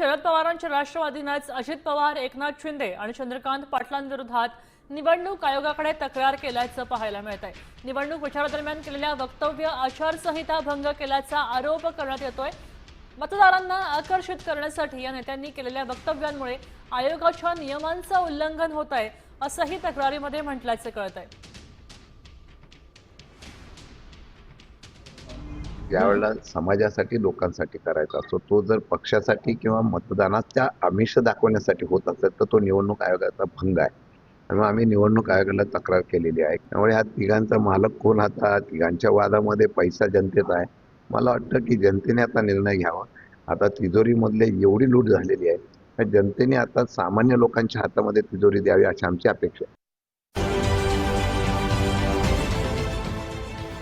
शरद पवारांच्या राष्ट्रवादीनंच अजित पवार एकनाथ शिंदे आणि चंद्रकांत पाटलांविरोधात निवडणूक आयोगाकडे तक्रार केल्याचं पाहायला मिळत आहे निवडणूक प्रचारादरम्यान केलेल्या वक्तव्य आचारसंहिता भंग केल्याचा आरोप करण्यात येतोय. मतदारांना आकर्षित करण्यासाठी या नेत्यांनी केलेल्या वक्तव्यांमुळे आयोगाच्या नियमांचं उल्लंघन होत आहे असंही तक्रारीमध्ये म्हटल्याचं कळत आहे ज्यावेळेला समाजासाठी लोकांसाठी करायचा असतो तो जर पक्षासाठी किंवा मतदानाच्या आमिष दाखवण्यासाठी होत असेल तर तो निवडणूक आयोगाचा भंग आहे. त्यामुळे आम्ही निवडणूक आयोगाला तक्रार केलेली आहे. त्यामुळे ह्या तिघांचा मालक कोण आता? तिघांच्या वादामध्ये पैसा जनतेचा आहे. मला वाटतं की जनतेने आता निर्णय घ्यावा. आता तिजोरीमधले एवढी लूट झालेली आहे. जनतेने आता सामान्य लोकांच्या हातामध्ये तिजोरी द्यावी अशी आमची अपेक्षा आहे.